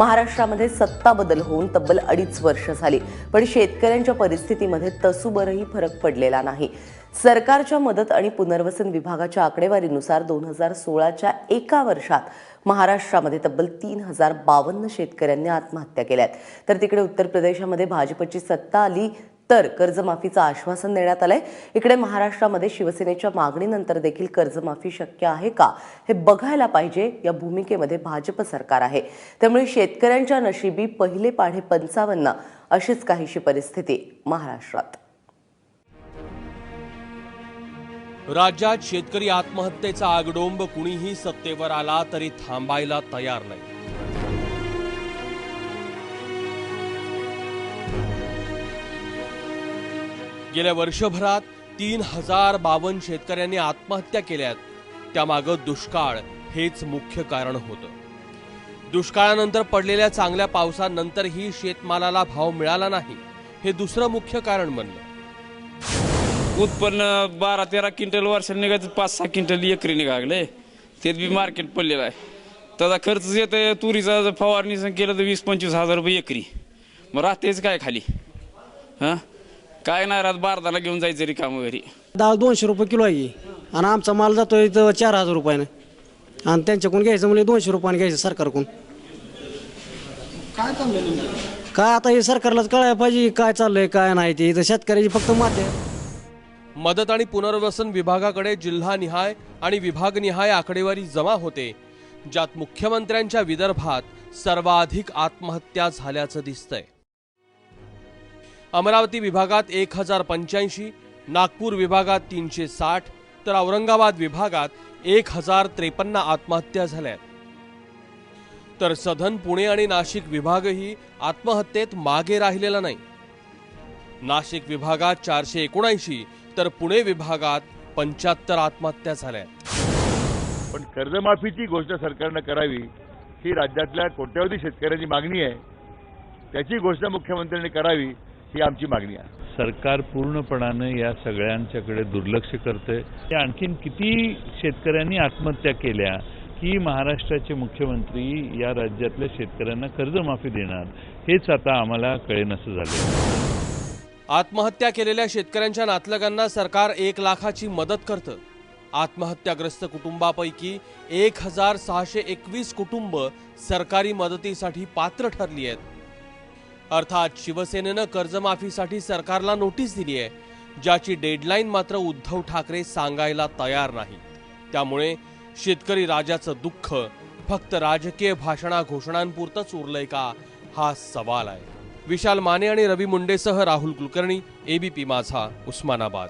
महाराष्ट्रामध्ये सत्ता बदल होऊन तब्बल अडीच वर्ष झाली पण शेतकऱ्यांच्या परिस्थितीमध्ये तसूभरही फरक पडलेला नाही. सरकारच्या मदत आणि पुनर्वसन विभागाच्या आकडेवारीनुसार दोन हजार सोळाच्या एका वर्षात महाराष्ट्रामध्ये तब्बल तीन हजार बावन्न शेतकऱ्यांनी आत्महत्या केल्यात. तर तिकडे उत्तर प्रदेशामध्ये भाजपची सत्ता आली तर कर्जमाफीचं आश्वासन देण्यात आलंय. इकडे महाराष्ट्रामध्ये शिवसेनेच्या मागणीनंतर देखील कर्जमाफी शक्य आहे का हे बघायला पाहिजे या भूमिकेमध्ये भाजप सरकार आहे. त्यामुळे शेतकऱ्यांच्या नशिबी पहिले पाढे पंचावन्न अशीच काहीशी परिस्थिती महाराष्ट्रात. राज्यात शेतकरी आत्महत्येचा आगडोंब कुणीही सत्तेवर आला तरी थांबायला तयार नाही. गेल्या वर्षभरात तीन हजार बावन्न शेतकऱ्यांनी आत्महत्या केल्यात. त्यामागं दुष्काळ हेच मुख्य कारण होतं. दुष्काळानंतर पडलेल्या चांगल्या पावसानंतरही शेतमालाला भाव मिळाला नाही हे दुसरं मुख्य कारण बनलं. उत्पन्न बारा तेरा क्विंटल वर्षाला निघायचं पाच सहा क्विंटल एकरी निघाले ते बी मार्केट पडलेलं आहे. त्याचा खर्च येतं तुरीचा जर फवारणी केलं तर वीस पंचवीस हजार रुपये एकरी. मग राहतेच काय खाली? हां? काय नाही राहत बारदाला घेऊन जायचं रिकामं घरी. डाळ दोनशे रुपये किलो आहे. आणि आमचा माल जातोय इथं चार हजार रुपयानं. आणि त्यांच्याकडून घ्यायचं म्हणजे दोनशे रुपयाने घ्यायचं सरकारकडून. काय आता हे सरकारलाच कळायला पाहिजे काय चाललंय काय नाही ते. इथं शेतकऱ्याची फक्त माते मदत आणि पुनर्वसन विभागाकडे जिल्हानिहाय आणि विभागनिहाय आकडेवारी जमा होते ज्यात मुख्यमंत्र्यांच्या विदर्भात सर्वाधिक आत्महत्या झाल्याचं दिसतंय. अमरावती विभागात एक हजार पंच्याऐंशी नागपूर विभागात तीनशे साठ तर औरंगाबाद विभागात एक हजार त्रेपन्न आत्महत्या झाल्या. तर सधन पुणे आणि नाशिक विभागही आत्महत्येत मागे राहिलेला नाही. नाशिक विभागात चारशे एकोणऐंशी तर पुणे विभागात पंच्याहत्तर आत्महत्या झाल्या. पण कर्जमाफीची घोषणा सरकारनं करावी ही राज्यातल्या कोट्यावधी शेतकऱ्यांची मागणी आहे. त्याची घोषणा मुख्यमंत्र्यांनी करावी ही आमची मागणी आहे. सरकार पूर्णपणानं या सगळ्यांच्याकडे दुर्लक्ष करतंय आणखीन किती शेतकऱ्यांनी आत्महत्या केल्या की महाराष्ट्राचे मुख्यमंत्री या राज्यातल्या शेतकऱ्यांना कर्जमाफी देणार हेच आता आम्हाला कळेनसं झालं आत्महत्या केलेल्या शेतकऱ्यांच्या नातलगांना सरकार एक लाखाची मदत करतं. आत्महत्याग्रस्त कुटुंबापैकी एक हजार सहाशे एकवीस कुटुंब सरकारी मदतीसाठी पात्र ठरली आहेत. अर्थात शिवसेनेनं कर्जमाफीसाठी सरकारला नोटीस दिली आहे ज्याची डेडलाईन मात्र उद्धव ठाकरे सांगायला तयार नाही. त्यामुळे शेतकरी राजाचं दुःख फक्त राजकीय भाषणा घोषणांपुरतंच उरलंय का हा सवाल आहे. विशाल माने आणि रवी मुंडेसह राहुल कुलकर्णी एबीपी माझा उस्मानाबाद.